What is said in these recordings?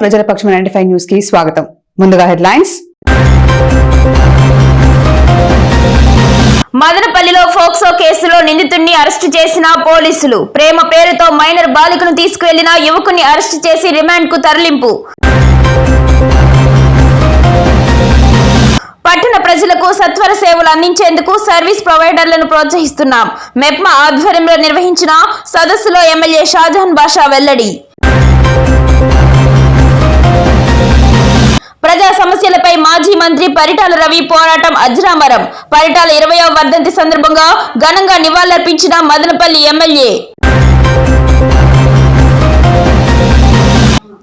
ప్రజల పక్షం ninety five న్యూస్కి స్వాగతం. ముందుగా హెడ్లైన్స్. మదనపల్లిలో ఫోక్సో కేసులో నిందితుడిని అరెస్టు చేసిన పోలీసులు. ప్రేమ పేరుతో మైనర్ బాలికను తీసుకువెళ్ళిన యువకుని అరెస్టు చేసి రిమాండ్కు తరలింపు. పట్టణ ప్రజలకు సత్వర సేవలు అందించేందుకు సర్వీస్ ప్రొవైడర్లను ప్రోత్సహిస్తున్నాం. మెప్మా ఆధ్వర్యంలో నిర్వహించిన సదస్సులో ఎమ్మెల్యే షాజహాన్ బాషా వెల్లడి. ప్రజా సమస్యలపై మాజీ మంత్రి పరిటాల రవి పోరాటం అజ్రామరం. పరిటాల ఇరవయో వర్ధంతి సందర్భంగా ఘనంగా నివాళులర్పించిన మదనపల్లి ఎమ్మెల్యే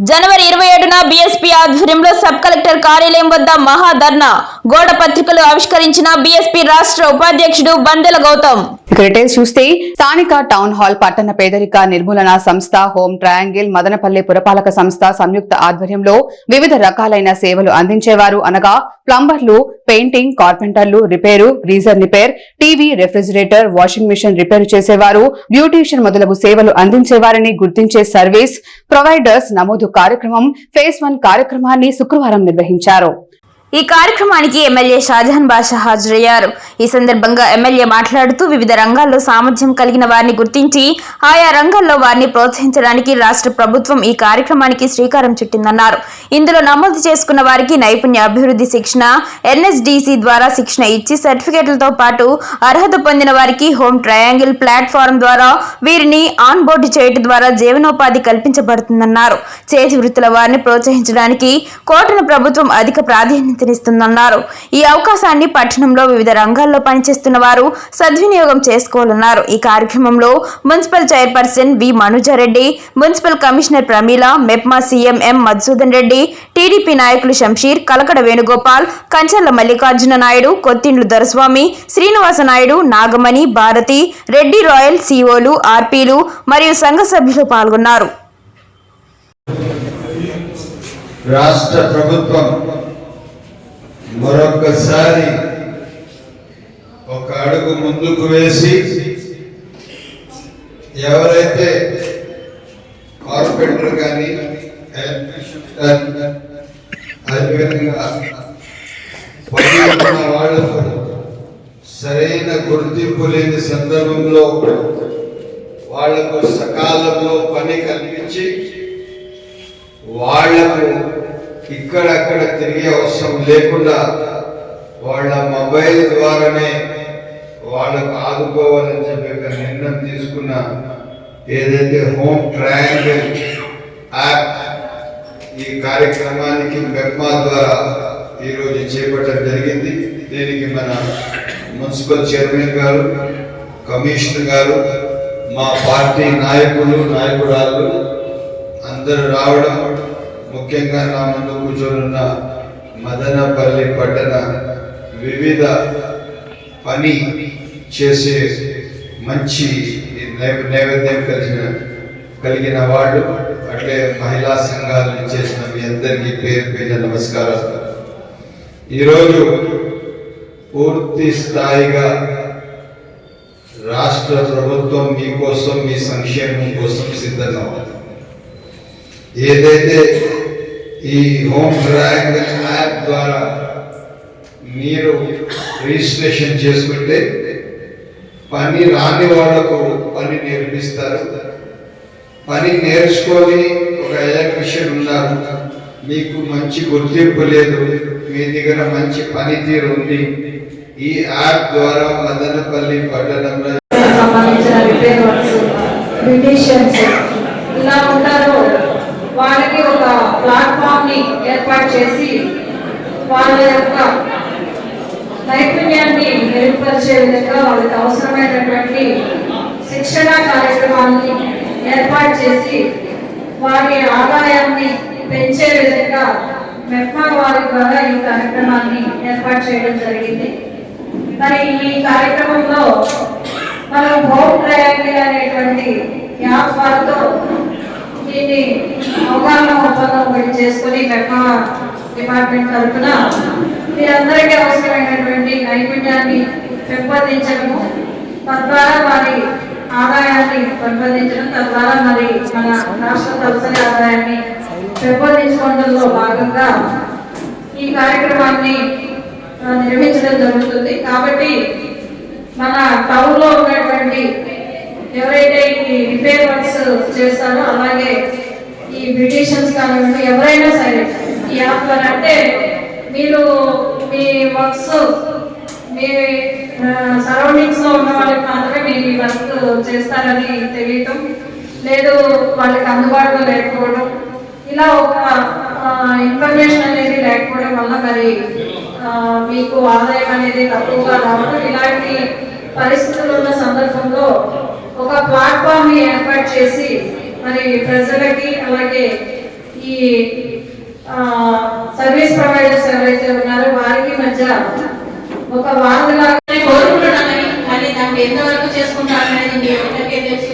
జనవరి ఇరవై ఏడున బీఎస్పీ ఆధ్వర్యంలో సబ్ కలెక్టర్ కార్యాలయం వద్ద మహాధర్నా గోడ పత్రికలు ఆవిష్కరించిన బీఎస్పీ రాష్ట్ర ఉపాధ్యక్షుడు బందెల గౌతమ్. ఇక డీటెయిల్స్ చూస్తే స్థానిక టౌన్ హాల్ పట్టణ పేదరిక నిర్మూలన సంస్థ హోమ్ ట్రయాంగిల్ మదనపల్లి పురపాలక సంస్థ సంయుక్త ఆధ్వర్యంలో వివిధ రకాలైన సేవలు అందించేవారు అనగా ప్లంబర్లు painting కార్పెంటర్లు repair geyser repair TV refrigerator washing machine repair చేసేవారు బ్యూటీషియన్ మొదలగు సేవలు అందించేవారిని గుర్తించే సర్వీస్ ప్రొవైడర్స్ నమోదు కార్యక్రమం ఫేజ్ వన్ కార్యక్రమాన్ని శుక్రవారం నిర్వహించారు. ఈ కార్యక్రమానికి ఎమ్మెల్యే షాజహాన్ బాషా హాజరయ్యారు. ఈ సందర్భంగా ఎమ్మెల్యే మాట్లాడుతూ వివిధ రంగాల్లో సామర్థ్యం కలిగిన వారిని గుర్తించి ఆయా రంగాల్లో వారిని ప్రోత్సహించడానికి రాష్ట్ర ప్రభుత్వం ఈ కార్యక్రమానికి శ్రీకారం చుట్టిందన్నారు. ఇందులో నమోదు చేసుకున్న వారికి నైపుణ్య అభివృద్ధి శిక్షణ ఎన్ఎస్డిసి ద్వారా శిక్షణ ఇచ్చి సర్టిఫికేట్లతో పాటు అర్హత పొందిన వారికి హోమ్ ట్రయాంగిల్ ప్లాట్ఫారం ద్వారా వీరిని ఆన్ బోర్డు చేయడం ద్వారా జీవనోపాధి కల్పించబడుతుందన్నారు. చేతి వృత్తుల వారిని ప్రోత్సహించడానికి కోటను ప్రభుత్వం అధిక ప్రాధాన్యత ప్రాధాన్యతనిస్తుందన్నారు ఈ అవకాశాన్ని పట్టణంలో వివిధ రంగాల్లో పనిచేస్తున్న వారు సద్వినియోగం చేసుకోవాలన్నారు. ఈ కార్యక్రమంలో municipal chairperson V. Manuja Reddy municipal commissioner Pramila MEPMA CM M. Madhusudan Reddy TDP నాయకులు శంషీర్ కలకడ వేణుగోపాల్ కంచర్ల మల్లికార్జున నాయుడు కొత్తిండ్లు దొరస్వామి శ్రీనివాస నాయుడు నాగమణి భారతి రెడ్డి రాయల్ సీఓలు ఆర్పీలు మరియు సంఘ సభ్యులు పాల్గొన్నారు. రాష్ట్ర ప్రభుత్వం మరొకసారి ఒక అడుగు ముందుకు వేసి ఎవరైతే కార్పెంటర్ కానీ అదేవిధంగా వాళ్ళకు సరైన గుర్తింపు లేని సందర్భంలో వాళ్ళకు సకాలంలో పని కల్పించి వాళ్ళకు ఇక్కడక్కడ తిరిగే అవసరం లేకుండా వాళ్ళ మొబైల్ ద్వారానే వాళ్ళకు ఆదుకోవాలని చెప్పి ఒక నిర్ణయం తీసుకున్న ఏదైతే హోమ్ ట్రయాంగిల్ యాప్ ఈ కార్యక్రమానికి మెప్మా ద్వారా ఈరోజు చేపట్టడం జరిగింది. దీనికి మన మున్సిపల్ చైర్మన్ గారు కమిషనర్ గారు మా పార్టీ నాయకులు నాయకురాలు అందరూ రావడం ముఖ్యంగా నా ముందు కూర్చొనున్న మదనపల్లి పట్టణ వివిధ పని చేసే మంచి నైవేద్యం కలిగిన కలిగిన వాళ్ళు అట్లే మహిళా సంఘాలు చేసిన మీ అందరికీ పేరు పేరు నమస్కారాలు. ఈరోజు పూర్తి స్థాయిగా రాష్ట్ర ప్రభుత్వం మీకోసం మీ సంక్షేమం కోసం సిద్ధంగా ఏదైతే ఈ హోమ్ ట్రయాంగిల్ యాప్ ద్వారా మీరు రిజిస్ట్రేషన్ చేసుకుంటే పని రాని వాళ్ళకు పని నేర్పిస్తారు. పని నేర్చుకొని ఒక ఎలక్ట్రిషియన్ ఉన్నారు. మీకు మంచి గుర్తింపు లేదు. మీ దగ్గర మంచి పనితీరు ఉంది. ఈ యాప్ ద్వారా మదనపల్లి పట్టణంలో సంబంధించిన రిపేర్ వర్క్స్ బ్యూటీషియన్స్ ఇలా ఉంటారో వాళ్ళకి ఒక ని ఏర్పాటు చేసి వాళ్ళ యొక్క నైపుణ్యాన్ని మెరుగుపరిచే విధంగా వాళ్ళకి అవసరమైనటువంటి శిక్షణ కార్యక్రమాన్ని ఏర్పాటు చేసి వారి ఆదాయాన్ని పెంచే విధంగా మెప్మా వారి ద్వారా ఈ కార్యక్రమాన్ని ఏర్పాటు చేయడం జరిగింది. మరి ఈ కార్యక్రమంలో మనం హోమ్ ట్రయాంగిల్ అనేటువంటి యాప్ వారితో దీన్ని అవగాహన ఒప్పందం ఒకటి చేసుకుని మెప్మా డిపార్ట్మెంట్ తరఫున మీరందరికీ అవసరమైనటువంటి నైపుణ్యాన్ని పెంపొందించడము తద్వారా వారి ఆదాయాన్ని పెంపొందించడం తద్వారా మరి మన రాష్ట్ర తలసరి ఆదాయాన్ని పెంపొందించుకోవడంలో భాగంగా ఈ కార్యక్రమాన్ని ఆ, నిర్వహించడం జరుగుతుంది. కాబట్టి మన టౌన్లో ఉన్నటువంటి ఎవరైతే ఈ రిపేర్ వర్క్స్ చేస్తారో అలాగే ఈ బ్యూటీషియన్స్ కానివ్వండి ఎవరైనా సరే ఈ యాప్ ద్వారా అంటే మీరు మీ వర్క్స్ మీ సరౌండింగ్స్లో ఉన్న వాళ్ళకి మాత్రమే మీరు ఈ వర్క్ చేస్తారని తెలియటం లేదు వాళ్ళకి అందుబాటులో లేకపోవడం ఇలా ఒక ఇన్ఫర్మేషన్ అనేది లేకపోవడం వల్ల మరి మీకు ఆదాయం అనేది తక్కువగా రావడం ఇలాంటి పరిస్థితులు ఉన్న సందర్భంలో ఒక ప్లాట్ఫామ్ని ఏర్పాటు చేసి మరి ప్రజలకి అలాగే ఈ సర్వీస్ ప్రొవైడర్స్ ఎవరైతే ఉన్నారో వారికి మధ్య ఒక వాదలాగా కోరుకుంటున్నానని కానీ దాన్ని ఎంతవరకు చేసుకుంటారనేది మీ అందరికీ తెలుసు.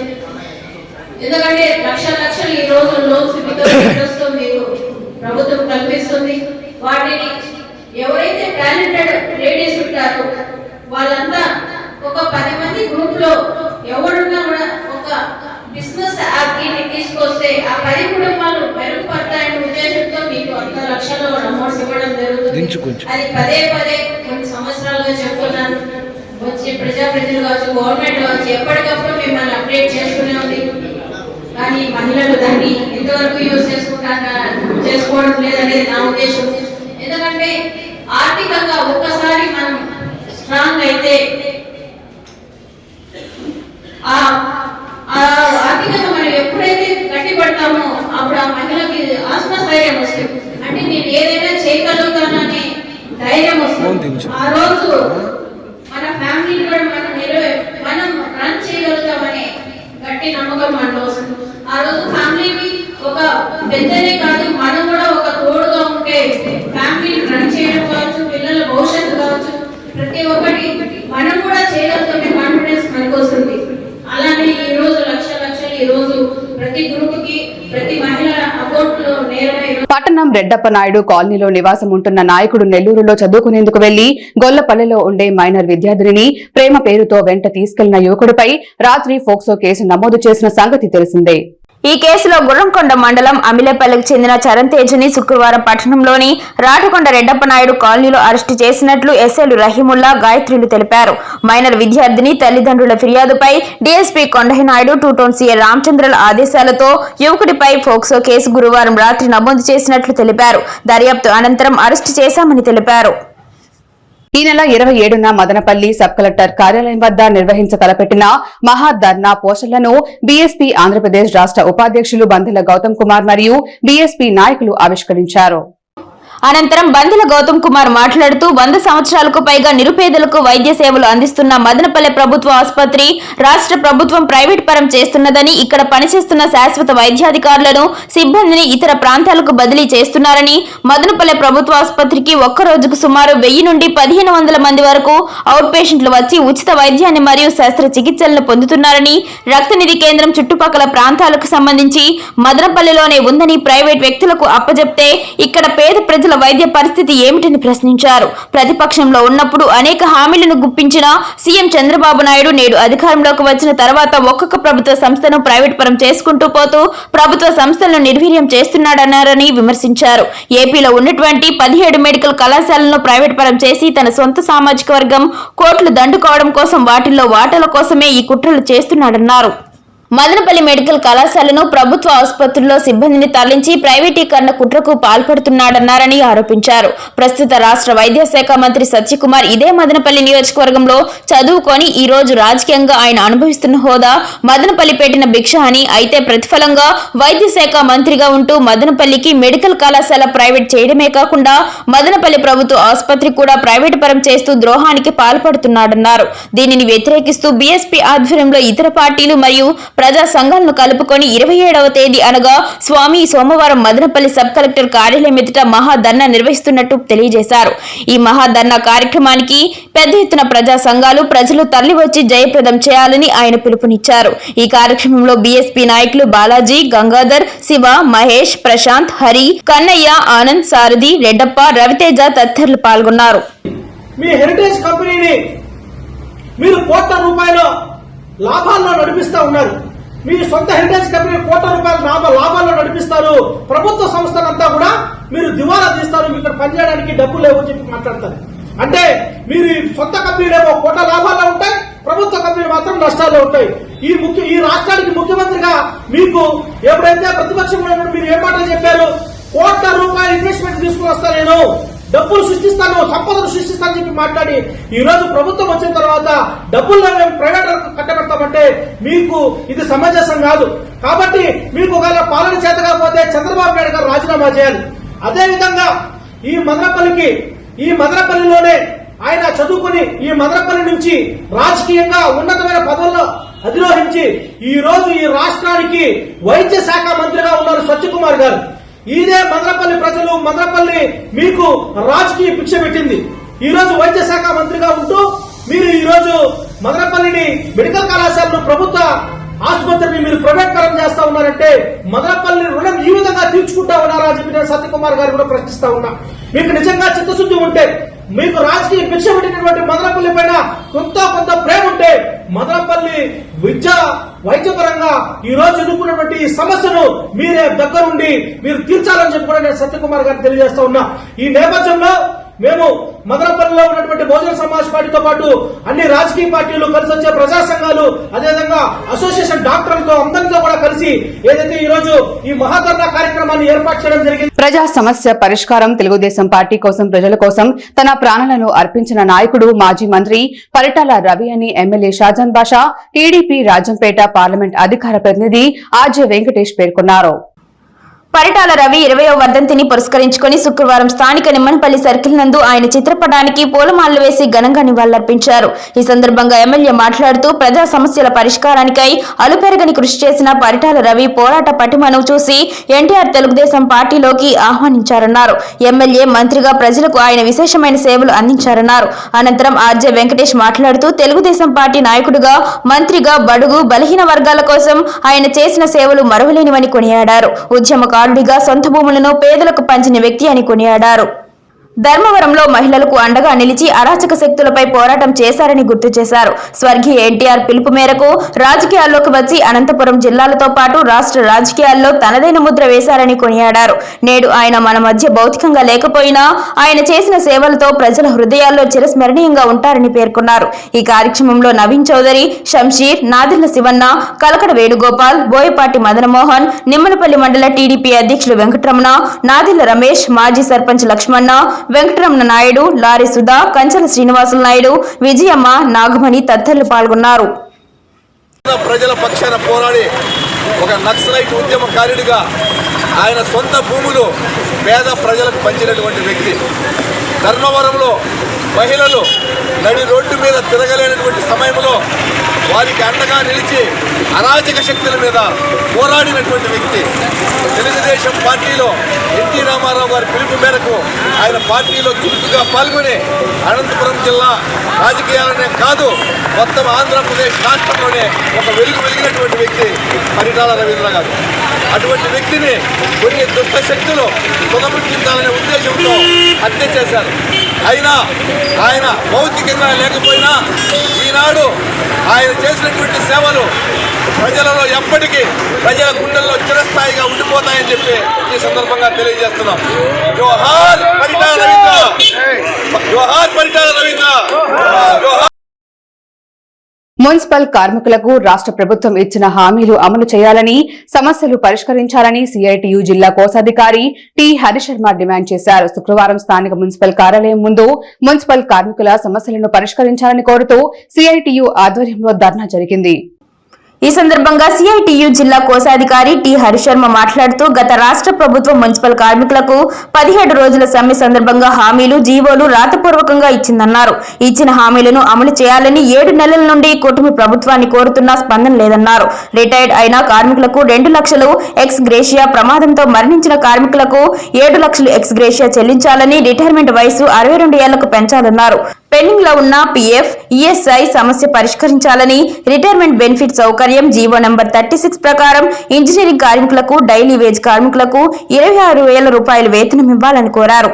ఎందుకంటే లక్ష లక్షలు ఈ రోజు లోన్స్ వితౌట్ మీరు ప్రభుత్వం కల్పిస్తుంది. వాటిని ఎవరైతే టాలెంటెడ్ లేడీస్ ఉంటారో వాళ్ళంతా ఒక పది మంది గ్రూప్లో ఎవరున్నా కూడా ఒక బిజినెస్ యాప్ తీసుకొస్తే ఆ పది కుటుంబాలు మెరుగుపడతాయనే ఉద్దేశంతో మీకు అంత లక్షల్లో అమౌంట్స్ ఇవ్వడం జరుగుతుంది. అది పదే పదే కొన్ని సంవత్సరాలుగా చెప్తున్నాను. వచ్చి ప్రజాప్రతినిధులు కావచ్చు గవర్నమెంట్ కావచ్చు ఎప్పటికప్పుడు మిమ్మల్ని అప్డేట్ చేస్తూనే ఉంది. కానీ మహిళలు దాన్ని ఎంతవరకు యూజ్ చేసుకుంటారా చేసుకోవడం లేదనేది నా ఉద్దేశం. ఎందుకంటే ఆర్థికంగా ఒక్కసారి మనం స్ట్రాంగ్ అయితే আমরা రెడ్డప్ప నాయుడు కాలనీలో నివాసం ఉంటున్న నాయకుడు నెల్లూరులో చదువుకునేందుకు వెళ్ళి గొల్లపల్లెలో ఉండే మైనర్ విద్యార్థిని ప్రేమ పేరుతో వెంట తీసుకెళ్ళిన యువకుడిపై రాత్రి ఫోక్సో కేసు నమోదు చేసిన సంగతి తెలిసిందే. ఈ కేసులో గుర్రంకొండ మండలం అమిలేపల్లికి చెందిన చరణ్ తేజుని శుక్రవారం పట్టణంలోని రాటకొండ రెడ్డప్ప నాయుడు కాలనీలో అరెస్టు చేసినట్లు ఎస్ఐలు రహీముల్లా గాయత్రులు తెలిపారు. మైనర్ విద్యార్థిని తల్లిదండ్రుల ఫిర్యాదుపై DSP Kondaiah Naidu two town CA రామచంద్రల ఆదేశాలతో యువకుడిపై ఫోక్సో కేసు గురువారం రాత్రి నమోదు చేసినట్లు తెలిపారు. దర్యాప్తు అనంతరం అరెస్టు చేశామని తెలిపారు. ఈ నెల ఇరవై ఏడున మదనపల్లి సబ్ కలెక్టర్ కార్యాలయం వద్ద నిర్వహించ తలపెట్టిన మహాధర్నా పోస్టర్లను బీఎస్పీ ఆంధ్రప్రదేశ్ రాష్ట్ర ఉపాధ్యక్షులు బంధుల గౌతమ్ కుమార్ మరియు బీఎస్పీ నాయకులు ఆవిష్కరించారు. అనంతరం బందెల గౌతమ్ కుమార్ మాట్లాడుతూ వంద సంవత్సరాలకు పైగా నిరుపేదలకు వైద్య సేవలు అందిస్తున్న మదనపల్లె ప్రభుత్వ ఆసుపత్రి రాష్ట్ర ప్రభుత్వం ప్రైవేట్ పరం చేస్తున్నదని ఇక్కడ పనిచేస్తున్న శాశ్వత వైద్యాధికారులను సిబ్బందిని ఇతర ప్రాంతాలకు బదిలీ చేస్తున్నారని మదనపల్లె ప్రభుత్వ ఆసుపత్రికి ఒక్క రోజుకు సుమారు వెయ్యి నుండి పదిహేను వందల మంది వరకు అవుట్ పేషెంట్లు వచ్చి ఉచిత వైద్యాన్ని మరియు శస్త్రచికిత్సలను పొందుతున్నారని రక్తనిధి కేంద్రం చుట్టుపక్కల ప్రాంతాలకు సంబంధించి మదనపల్లెలోనే ఉందని ప్రైవేట్ వ్యక్తులకు అప్పజెప్తే ఇక్కడ పేద ప్రజల వైద్య పరిస్థితి ఏమిటని ప్రశ్నించారు. ప్రతిపక్షంలో ఉన్నప్పుడు అనేక హామీలను గుప్పించిన సీఎం చంద్రబాబు నాయుడు నేడు అధికారంలోకి వచ్చిన తర్వాత ఒక్కొక్క ప్రభుత్వ సంస్థను ప్రైవేట్ పరం చేసుకుంటూ పోతూ ప్రభుత్వ సంస్థలను నిర్వీర్యం చేస్తున్నాడన్నారని విమర్శించారు. ఏపీలో ఉన్నటువంటి పదిహేడు మెడికల్ కళాశాలను ప్రైవేట్ పరం చేసి తన సొంత సామాజిక వర్గం కోట్లు దండుకోవడం కోసం వాటిల్లో వాటాల కోసమే ఈ కుట్రలు చేస్తున్నాడన్నారు. మదనపల్లి మెడికల్ కళాశాలను ప్రభుత్వ ఆసుపత్రుల్లో సిబ్బందిని తరలించి ప్రైవేటీకరణ కుట్రకు పాల్పడుతున్నాడన్నారని ఆరోపించారు. ప్రస్తుత రాష్ట్ర వైద్య శాఖ మంత్రి సత్యకుమార్ ఇదే మదనపల్లి నియోజకవర్గంలో చదువుకొని ఈ రోజు రాజకీయంగా ఆయన అనుభవిస్తున్న హోదా మదనపల్లి పెట్టిన భిక్ష అని అయితే ప్రతిఫలంగా వైద్య శాఖ మంత్రిగా ఉంటూ మదనపల్లికి మెడికల్ కళాశాల ప్రైవేట్ చేయడమే కాకుండా మదనపల్లి ప్రభుత్వ ఆసుపత్రి కూడా ప్రైవేట్ పరం చేస్తూ ద్రోహానికి పాల్పడుతున్నాడన్నారు. దీనిని వ్యతిరేకిస్తూ బీఎస్పీ ఆధ్వర్యంలో ఇతర పార్టీలు మరియు ప్రజా సంఘాలను కలుపుకొని ఇరవై ఏడవ తేదీ అనగా స్వామి సోమవారం మదనపల్లి సబ్ కలెక్టర్ కార్యాలయం ఎదుట మహాధర్నా నిర్వహిస్తున్నట్టు తెలియజేశారు. ఈ మహాధర్నా కార్యక్రమానికి పెద్ద ఎత్తున ప్రజా సంఘాలు ప్రజలు తరలివచ్చి జయప్రదం చేయాలని ఆయన పిలుపునిచ్చారు. ఈ కార్యక్రమంలో బీఎస్పీ నాయకులు బాలాజీ గంగాధర్ శివ మహేష్ ప్రశాంత్ హరి కన్నయ్య ఆనంద్ సారథి రెడ్డప్ప రవితేజ తదితరులు పాల్గొన్నారు. మీ హెరిటేజ్ కంపెనీని మీరు కోట్ల రూపాయల లాభాల్లో నడిపిస్తా ఉన్నారు. మీ సొంత హెరిటేజ్ కంపెనీ కోట్ల రూపాయల లాభ లాభాల్లో నడిపిస్తారు. ప్రభుత్వ సంస్థలంతా కూడా మీరు దివాలా తీస్తారు మీకు ఇక్కడ పనిచేయడానికి డబ్బులు లేవు చెప్పి మాట్లాడతారు. అంటే మీరు సొంత సొంత కంపెనీలేమో కోట్ల లాభాల్లో ఉంటాయి ప్రభుత్వ కంపెనీలు మాత్రం నష్టాల్లో ఉంటాయి. ఈ ముఖ్య ఈ రాష్ట్రానికి ముఖ్యమంత్రిగా మీకు ఎప్పుడైతే ప్రతిపక్షంలో మీరు ఏ మాటలు చెప్పారు? కోట్ల రూపాయల ఇన్వెస్ట్మెంట్ తీసుకుని వస్తా నేను డబ్బులు సృష్టిస్తాను సంపదను సృష్టిస్తాను చెప్పి మాట్లాడి ఈ రోజు ప్రభుత్వం వచ్చిన తర్వాత డబ్బుల్లో మేము ప్రైవేట్ కట్టబెడతామంటే మీకు ఇది సమంజసం కాదు. కాబట్టి మీకు ఒకవేళ పాలన చేత కాకపోతే చంద్రబాబు నాయుడు గారు రాజీనామా చేయాలి. అదేవిధంగా ఈ మదనపల్లికి ఈ మదనపల్లిలోనే ఆయన చదువుకుని ఈ మదనపల్లి నుంచి రాజకీయంగా ఉన్నతమైన పదవుల్లో అధిరోహించి ఈ రోజు ఈ రాష్ట్రానికి వైద్య శాఖ మంత్రిగా ఉన్నారు సత్యకుమార్ గారు. ఇదే మదనపల్లి ప్రజలు మదనపల్లి మీకు రాజకీయ భిక్ష పెట్టింది. ఈ రోజు వైద్య శాఖ మంత్రిగా ఉంటూ మీరు ఈ రోజు మదనపల్లిని మెడికల్ కళాశాలను ప్రభుత్వ ఆసుపత్రిని మీరు ప్రైవేట్కరం చేస్తా ఉన్నారంటే మదనపల్లి రుణం ఈ విధంగా తీర్చుకుంటా ఉన్నారా అని చెప్పి నేను సత్యకుమార్ గారు కూడా ప్రశ్నిస్తా ఉన్నా. మీకు నిజంగా చిత్తశుద్ధి ఉంటే మీకు రాజకీయ భిక్ష పెట్టినటువంటి మదనపల్లి పైన కొంత కొంత ప్రేమ ఉంటే మదనపల్లి విద్య వైద్యపరంగా ఈ రోజు ఎదుర్కొన్నటువంటి ఈ సమస్యను మీరే దగ్గరుండి మీరు తీర్చాలని చెప్పి కూడా నేను సత్యకుమార్ గారికి తెలియజేస్తా ఉన్నా. ఈ నేపథ్యంలో మేము మదనపల్లిలో ఉన్నటువంటి బహుజన సమాజ్ పార్టీతో పాటు అన్ని రాజకీయ పార్టీలు కలిసి వచ్చే ప్రజా సంఘాలు అదేవిధంగా అసోసియేషన్ డాక్టర్లతో అందరితో కూడా కలిసి ఏదైతే ఈ రోజు ఈ మహాధర్నా కార్యక్రమాన్ని ఏర్పాటు చేయడం జరిగింది ప్రజా సమస్య పరిష్కారం తెలుగుదేశం పార్టీ కోసం ప్రజల కోసం తన ప్రాణాలను అర్పించిన నాయకుడు మాజీ మంత్రి పరిటాల రవి అని MLA Shajahan Basha TDP Rajampet parliament అధికార ప్రతినిధి ఆర్జే వెంకటేష్ పేర్కొన్నారు. పరిటాల రవి ఇరవయో వర్ధంతిని పురస్కరించుకుని శుక్రవారం స్థానిక నిమ్మనపల్లి సర్కిల్ నందు ఆయన చిత్రపటానికి పూలమాలలు వేసి ఘనంగా నివాళులర్పించారు. ఈ సందర్భంగా ఎమ్మెల్యే మాట్లాడుతూ ప్రజా సమస్యల పరిష్కారానికై అలుపెరగని కృషి చేసిన పరిటాల రవి పోరాట పటిమను చూసి ఎన్టీఆర్ తెలుగుదేశం పార్టీలోకి ఆహ్వానించారన్నారు. ఎమ్మెల్యే మంత్రిగా ప్రజలకు ఆయన విశేషమైన సేవలు అందించారన్నారు. అనంతరం ఆర్జే వెంకటేష్ మాట్లాడుతూ తెలుగుదేశం పార్టీ నాయకుడిగా మంత్రిగా బడుగు బలహీన వర్గాల కోసం ఆయన చేసిన సేవలు మరువలేనివని కొనియాడారు. గాంధీగా సొంత భూములను పేదలకు పంచిన వ్యక్తి అని కొనియాడారు. ధర్మవరంలో మహిళలకు అండగా నిలిచి అరాచక శక్తులపై పోరాటం చేశారని గుర్తు చేశారు. స్వర్గీయ ఎన్టీఆర్ పిలుపు మేరకు రాజకీయాల్లోకి వచ్చి అనంతపురం జిల్లాలతో పాటు రాష్ట్ర రాజకీయాల్లో తనదైన ముద్ర వేశారని కొనియాడారు. నేడు ఆయన మన మధ్య భౌతికంగా లేకపోయినా ఆయన చేసిన సేవలతో ప్రజల హృదయాల్లో చిరస్మరణీయంగా ఉంటారని పేర్కొన్నారు. ఈ కార్యక్రమంలో నవీన్ చౌదరి షంషీర్ నాదిళ్ళ శివన్న కలకడ వేణుగోపాల్ బోయపాటి మదనమోహన్ నిమ్మలపల్లి మండల టీడీపీ అధ్యక్షులు వెంకటరమణ నాదిళ్ళ రమేష్ మాజీ సర్పంచ్ లక్ష్మణ వెంకటరమణ నాయుడు లారీ సుధా కంచెల శ్రీనివాసుల నాయుడు విజయమ్మ నాగమణి తదితరులు పాల్గొన్నారు. ప్రజల పక్షాన పోరాడి ఒక నక్సలైట్ ఉద్యమకారుడిగా ఆయన సొంత భూములు పేద ప్రజలకు పంచినటువంటి వ్యక్తి. ధర్మవరంలో మహిళలు నడి రోడ్డు మీద తిరగలేనటువంటి సమయంలో వారికి అండగా నిలిచి అరాచక శక్తుల మీద పోరాడినటువంటి వ్యక్తి. తెలుగుదేశం పార్టీలో ఎన్టీ రామారావు గారి పిలుపు మేరకు ఆయన పార్టీలో చురుకుగా పాల్గొని అనంతపురం జిల్లా రాజకీయాలనే కాదు మొత్తం ఆంధ్రప్రదేశ్ రాష్ట్రంలోనే ఒక వెలుగు వెలిగినటువంటి వ్యక్తి పరిటాల రవీంద్ర గారు. అటువంటి వ్యక్తిని కొన్ని దుష్ట శక్తులు తుదముట్టించాలనే ఉద్దేశంతో హత్య చేశారు. అయినా ఆయన భౌతికంగా లేకపోయినా ఈనాడు ఆయన చేసినటువంటి సేవలు ప్రజలలో ఎప్పటికీ ప్రజల గుండెల్లో చిరస్థాయిగా ఉండిపోతాయని చెప్పి ఈ సందర్భంగా తెలియజేస్తున్నాం. జోహార్ పరిటాల రవీంద్ర. జోహార్ పరిటాల రవీంద్ర. జోహార్ మున్సిపల్ కార్మికులకు రాష్ట్ర ప్రభుత్వం ఇచ్చిన హామీలు అమలు చేయాలని సమస్యలు పరిష్కరించాలని సిఐటియు జిల్లా కోశాధికారి టి హరిశర్మ డిమాండ్ చేశారు. శుక్రవారం స్థానిక మున్సిపల్ కార్యాలయం ముందు మున్సిపల్ కార్మికుల సమస్యలను పరిష్కరించాలని కోరుతూ సిఐటియు ఆధ్వర్యంలో ధర్నా జరిగింది. ఈ సందర్భంగా సిఐటియు జిల్లా కోశాధికారి టి హరిశర్మ మాట్లాడుతూ గత రాష్ట్ర ప్రభుత్వం మున్సిపల్ కార్మికులకు పదిహేడు రోజుల సమ్మె సందర్భంగా హామీలు జీవోలు రాతపూర్వకంగా ఇచ్చిందన్నారు. ఇచ్చిన హామీలను అమలు చేయాలని ఏడు నెలల నుండి కూటమి ప్రభుత్వాన్ని కోరుతున్నా స్పందన లేదన్నారు. రిటైర్డ్ అయిన కార్మికులకు రెండు లక్షలు ఎక్స్ గ్రేషియా ప్రమాదంతో మరణించిన కార్మికులకు ఏడు లక్షలు ఎక్స్ గ్రేషియా చెల్లించాలని రిటైర్మెంట్ వయసు అరవై రెండు ఏళ్ళకు పెంచాలన్నారు. పెండింగ్లో ఉన్న పీఎఫ్ ఈఎస్ఐ సమస్య పరిష్కరించాలని రిటైర్మెంట్ బెనిఫిట్ సౌకర్యం జీవో నంబర్ థర్టీ సిక్స్ ప్రకారం ఇంజనీరింగ్ కార్మికులకు డైలీ వేజ్ కార్మికులకు ఇరవై ఆరు వేల రూపాయల వేతనం ఇవ్వాలని కోరారు.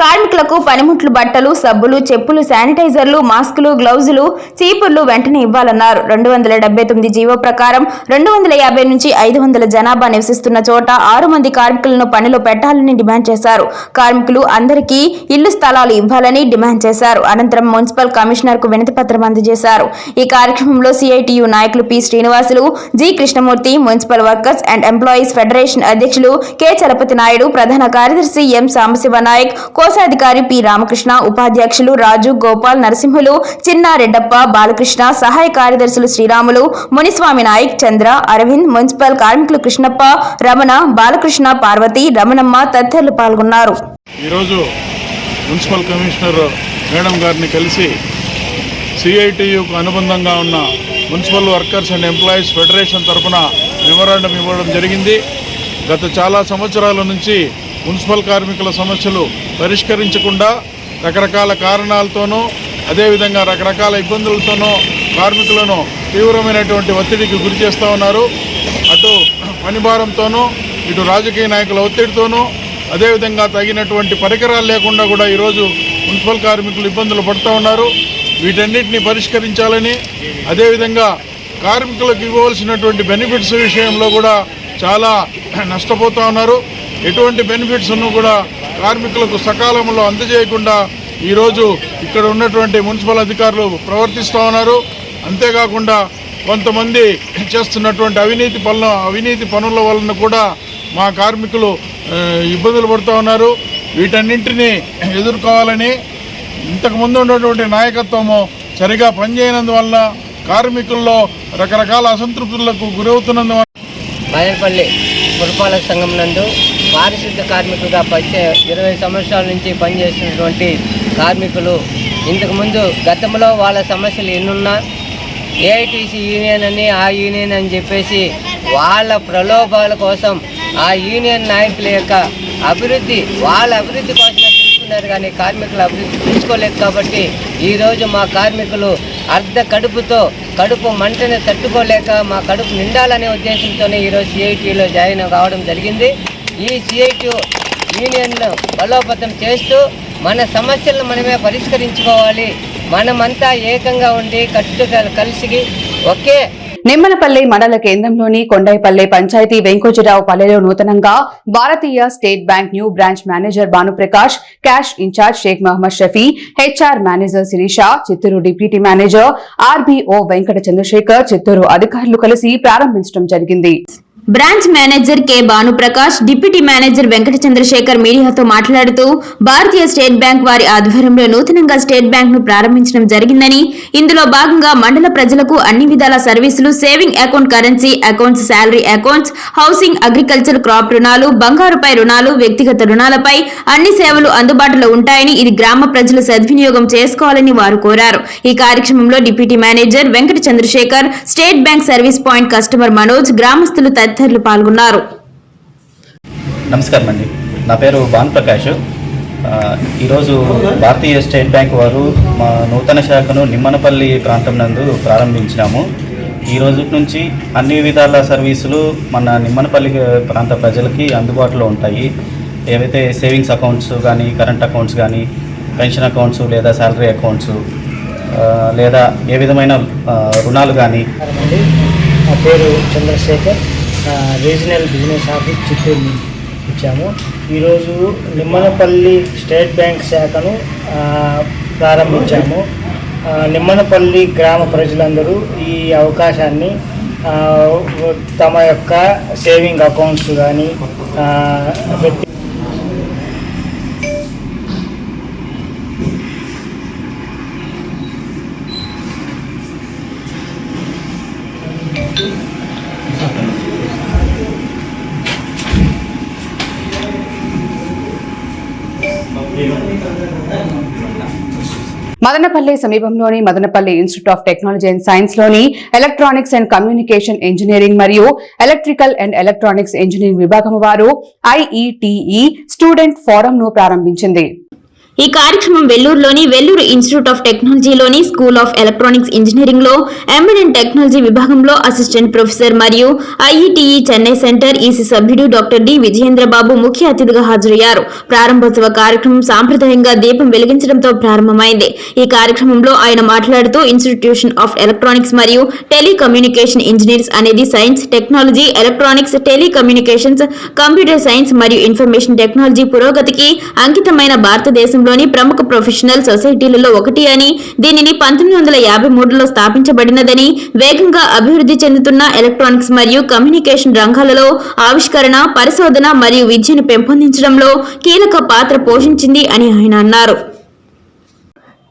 కార్మికులకు పనిముట్లు బట్టలు సబ్బులు చెప్పులు శానిటైజర్లు మాస్కులు గ్లౌజులు చీపుర్లు వెంటనే ఇవ్వాలన్నారు. రెండు వందల డెబ్బై తొమ్మిది జీవో ప్రకారం రెండు వందల యాభై నుంచి ఐదు వందల జనాభా నివసిస్తున్న చోట ఆరు మంది కార్మికులను పనిలో పెట్టాలని డిమాండ్ చేశారు. కార్మికులు అందరికీ ఇల్లు స్థలాలు ఇవ్వాలని డిమాండ్ చేశారు. అనంతరం మున్సిపల్ కమిషనర్కు వినతి పత్రం అందజేశారు. ఈ కార్యక్రమంలో సిఐటియు నాయకులు P Srinivasulu G Krishnamurthy municipal workers and employees federation అధ్యక్షులు కె చలపతి నాయుడు ప్రధాన కార్యదర్శి ఎం సాంబశివ నాయక్ కోశాధికారి పి రామకృష్ణ ఉపాధ్యక్షులు రాజు గోపాల్ నరసింహులు చిన్న రెడ్డప్ప బాలకృష్ణ సహాయ కార్యదర్శులు శ్రీరాములు మునిస్వామి నాయక్ చంద్ర అరవింద్ మున్సిపల్ కార్మికులు కృష్ణప్ప రమణ బాలకృష్ణ పార్వతి రమణమ్మ తదితరులు పాల్గొన్నారు. ఈరోజు మున్సిపల్ కమిషనర్ మేడం గారిని కలిసి సిఐటియుకు అనుబంధంగా ఉన్న municipal workers and employees federation తరఫున మెమోరాండం ఇవ్వడం జరిగింది. గత చాలా సంవత్సరాల నుంచి మున్సిపల్ కార్మికుల సమస్యలు పరిష్కరించకుండా రకరకాల కారణాలతోనూ అదేవిధంగా రకరకాల ఇబ్బందులతోనూ కార్మికులను తీవ్రమైనటువంటి ఒత్తిడికి గురి చేస్తూ ఉన్నారు. అటు పనిభారంతోనూ ఇటు రాజకీయ నాయకుల ఒత్తిడితోనూ అదేవిధంగా తగినటువంటి పరికరాలు లేకుండా కూడా ఈరోజు మున్సిపల్ కార్మికులు ఇబ్బందులు పడుతూ ఉన్నారు. వీటన్నిటిని పరిష్కరించాలని అదేవిధంగా కార్మికులకు ఇవ్వవలసినటువంటి బెనిఫిట్స్ విషయంలో కూడా చాలా నష్టపోతూ ఉన్నారు. ఎటువంటి బెనిఫిట్స్ కూడా కార్మికులకు సకాలంలో అందజేయకుండా ఈరోజు ఇక్కడ ఉన్నటువంటి మున్సిపల్ అధికారులు ప్రవర్తిస్తూ ఉన్నారు. అంతేకాకుండా కొంతమంది చేస్తున్నటువంటి అవినీతి పనుల అవినీతి పనుల వలన కూడా మా కార్మికులు ఇబ్బందులు పడుతూ ఉన్నారు. వీటన్నింటినీ ఎదుర్కోవాలని ఇంతకుముందు ఉన్నటువంటి నాయకత్వము సరిగా పనిచేయనందువల్ల కార్మికుల్లో రకరకాల అసంతృప్తులకు గురవుతున్నందువల్ల మాయనపల్లి పురపాలక సంఘం నందు పారిశుద్ధ కార్మికులుగా పచ్చే ఇరవై సంవత్సరాల నుంచి పనిచేస్తున్నటువంటి కార్మికులు. ఇంతకుముందు గతంలో వాళ్ళ సమస్యలు ఎన్నున్నా ఏఐటీసీ యూనియన్ అని ఆ యూనియన్ అని చెప్పేసి వాళ్ళ ప్రలోభాల కోసం ఆ యూనియన్ నాయకుల యొక్క అభివృద్ధి వాళ్ళ అభివృద్ధి కోసమే చూసుకున్నారు కానీ కార్మికుల అభివృద్ధి చూసుకోలేదు కాబట్టి ఈరోజు మా కార్మికులు అర్ధ కడుపుతో కడుపు మంటని తట్టుకోలేక మా కడుపు నిండాలనే ఉద్దేశంతోనే ఈరోజు సిఐటీలో జాయిన్ కావడం జరిగింది. ఈ సిఐటి యూనియన్ను బలోపేతం చేస్తూ మన సమస్యలను మనమే పరిష్కరించుకోవాలి. మనమంతా ఏకంగా ఉండి కట్టుగా కలిసి ఒకే నిమ్మలపల్లి మండల కేంద్రంలోని కొండైపల్లె పంచాయతీ వెంకోజీరావు పల్లెలో నూతనంగా Bharatiya state bank new branch manager Bhanuprakash cash in charge Sheikh Mohammed Shafi HR manager Sirisha Chittoor deputy manager RBO Venkata Chandrasekhar Chittoor అధికారులు కలిసి ప్రారంభించడం జరిగింది. Branch manager K Bhanuprakash deputy manager Venkata Chandrasekhar మీడియాతో మాట్లాడుతూ భారతీయ state bank వారి ఆధ్వర్యంలో నూతనంగా state బ్యాంక్ను ప్రారంభించడం జరిగిందని ఇందులో భాగంగా మండల ప్రజలకు అన్ని విధాల సర్వీసులు saving account currency accounts salary accounts housing agriculture crop రుణాలు బంగారుపై రుణాలు వ్యక్తిగత రుణాలపై అన్ని సేవలు అందుబాటులో ఉంటాయని ఇది గ్రామ ప్రజలు సద్వినియోగం చేసుకోవాలని వారు కోరారు. ఈ కార్యక్రమంలో deputy manager Venkata Chandrasekhar state bank service point customer Manoj గ్రామస్తులు తదితరులు పాల్గొన్నారు. నమస్కారం అండి నా పేరు భాన్ ప్రకాష్. ఈరోజు భారతీయ స్టేట్ బ్యాంక్ వారు మా నూతన శాఖను నిమ్మనపల్లి ప్రాంతం నందు ప్రారంభించినాము. ఈ రోజు నుంచి అన్ని విధాల సర్వీసులు మన నిమ్మనపల్లి ప్రాంత ప్రజలకి అందుబాటులో ఉంటాయి. ఏవైతే సేవింగ్స్ అకౌంట్స్ కానీ కరెంట్ అకౌంట్స్ కానీ పెన్షన్ అకౌంట్స్ లేదా శాలరీ అకౌంట్స్ లేదా ఏ విధమైన రుణాలు కానీ నా పేరు Chandrasekhar. Regional business office Chittoor నుంచి వచ్చాము ఈరోజు నిమ్మనపల్లి స్టేట్ బ్యాంక్ శాఖను ప్రారంభించాము. నిమ్మనపల్లి గ్రామ ప్రజలందరూ ఈ అవకాశాన్ని తమ యొక్క సేవింగ్ అకౌంట్స్ కానీ మదనపల్లి సమీపంలోని Madanapalle institute of technology and సైన్స్లోని electronics and communication engineering మరియు ఎలక్ట్రికల్ అండ్ ఎలక్ట్రానిక్స్ ఇంజనీరింగ్ విభాగం వారు ఐఈటిఈ స్టూడెంట్ ఫోరం ను ప్రారంభించింది. ఈ కార్యక్రమం వెల్లూరులోని వెల్లూరు ఇన్స్టిట్యూట్ ఆఫ్ టెక్నాలజీలోని స్కూల్ ఆఫ్ ఎలక్ట్రానిక్స్ ఇంజనీరింగ్లో ఎంబెడెడ్ టెక్నాలజీ విభాగంలో అసిస్టెంట్ ప్రొఫెసర్ మరియు ఐఈటీఈ చెన్నై సెంటర్ ఈసీ సభ్యుడు డాక్టర్ డి విజయేంద్రబాబు ముఖ్య అతిథిగా హాజరయ్యారు. ప్రారంభోత్సవ కార్యక్రమం సాంప్రదాయంగా దీపం వెలిగించడంతో ప్రారంభమైంది. ఈ కార్యక్రమంలో ఆయన మాట్లాడుతూ ఇన్స్టిట్యూషన్ ఆఫ్ ఎలక్ట్రానిక్స్ మరియు టెలికమ్యూనికేషన్ ఇంజనీర్స్ అనేది science technology electronics telecommunications computer science మరియు ఇన్ఫర్మేషన్ టెక్నాలజీ పురోగతికి అంకితమైన దేశంలోని ప్రముఖ ప్రొఫెషనల్ సొసైటీలలో ఒకటి అని దీనిని పంతొమ్మిది వందల యాభై మూడులో స్థాపించబడినదని వేగంగా అభివృద్ధి చెందుతున్న ఎలక్ట్రానిక్స్ మరియు కమ్యూనికేషన్ రంగాలలో ఆవిష్కరణ పరిశోధన మరియు విద్యను పెంపొందించడంలో కీలక పాత్ర పోషించింది అని ఆయన అన్నారు.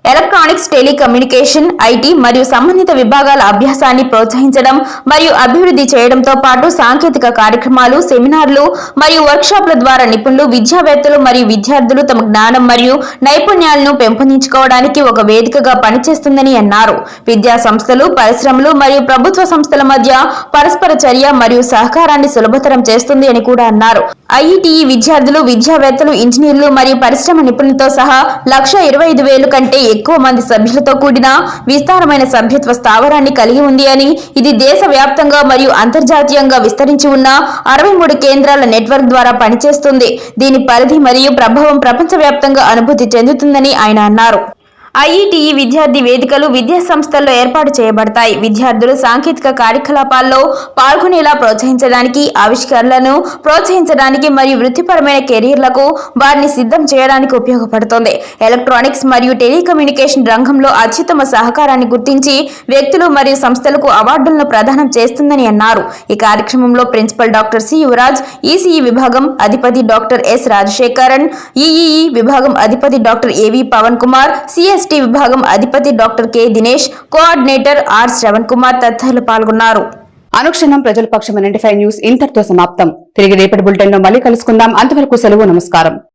ఎలక్ట్రానిక్స్ టెలికమ్యూనికేషన్ ఐటీ మరియు సంబంధిత విభాగాల అభ్యాసాన్ని ప్రోత్సహించడం మరియు అభివృద్ధి చేయడంతో పాటు సాంకేతిక కార్యక్రమాలు సెమినార్లు మరియు వర్క్షాప్ల ద్వారా నిపుణులు విద్యావేత్తలు మరియు విద్యార్థులు తమ జ్ఞానం మరియు నైపుణ్యాలను పెంపొందించుకోవడానికి ఒక వేదికగా పనిచేస్తుందని అన్నారు. విద్యా సంస్థలు పరిశ్రమలు మరియు ప్రభుత్వ సంస్థల మధ్య పరస్పర చర్య మరియు సహకారాన్ని సులభతరం చేస్తుంది అని కూడా అన్నారు. ఐఈటీఈ విద్యార్థులు విద్యావేత్తలు ఇంజనీర్లు మరియు పరిశ్రమ నిపుణులతో సహా లక్ష ఇరవై ఐదు వేలు కంటే ఎక్కువ మంది సభ్యులతో కూడిన విస్తారమైన సభ్యత్వ స్థావరాన్ని కలిగి ఉంది అని ఇది దేశవ్యాప్తంగా మరియు అంతర్జాతీయంగా విస్తరించి ఉన్న అరవై మూడు కేంద్రాల నెట్వర్క్ ద్వారా పనిచేస్తుంది. దీని పరిధి మరియు ప్రభావం ప్రపంచవ్యాప్తంగా అనుభూతి చెందుతుందని ఆయన అన్నారు. ఐఈటీఈ విద్యార్థి వేదికలు విద్యా సంస్థల్లో ఏర్పాటు చేయబడతాయి. విద్యార్థులు సాంకేతిక కార్యకలాపాల్లో పాల్గొనేలా ప్రోత్సహించడానికి ఆవిష్కరణలను ప్రోత్సహించడానికి మరియు వృత్తిపరమైన కెరీర్లకు వారిని సిద్ధం చేయడానికి ఉపయోగపడుతుంది. ఎలక్ట్రానిక్స్ మరియు టెలికమ్యూనికేషన్ రంగంలో అత్యుత్తమ సహకారాన్ని గుర్తించి వ్యక్తులు మరియు సంస్థలకు అవార్డులను ప్రదానం చేస్తుందని అన్నారు. ఈ కార్యక్రమంలో principal doctor C Yuvaraj ECE విభాగం అధిపతి డాక్టర్ ఎస్ రాజశేఖరన్ ఈఈఈ విభాగం అధిపతి డాక్టర్ ఏవి పవన్ కుమార్ ఎస్టీ విభాగం అధిపతి doctor K Dinesh coordinator R Shravan Kumar తదితరులు పాల్గొన్నారు. అనుక్షణం ప్రజల పక్షం నైన్టీ ఫైవ్ న్యూస్ ఇంతటితో సమాప్తం. తిరిగి రేపటి బులెటిన్లో మళ్ళీ కలుసుకుందాం. అంతవరకు సెలవు నమస్కారం.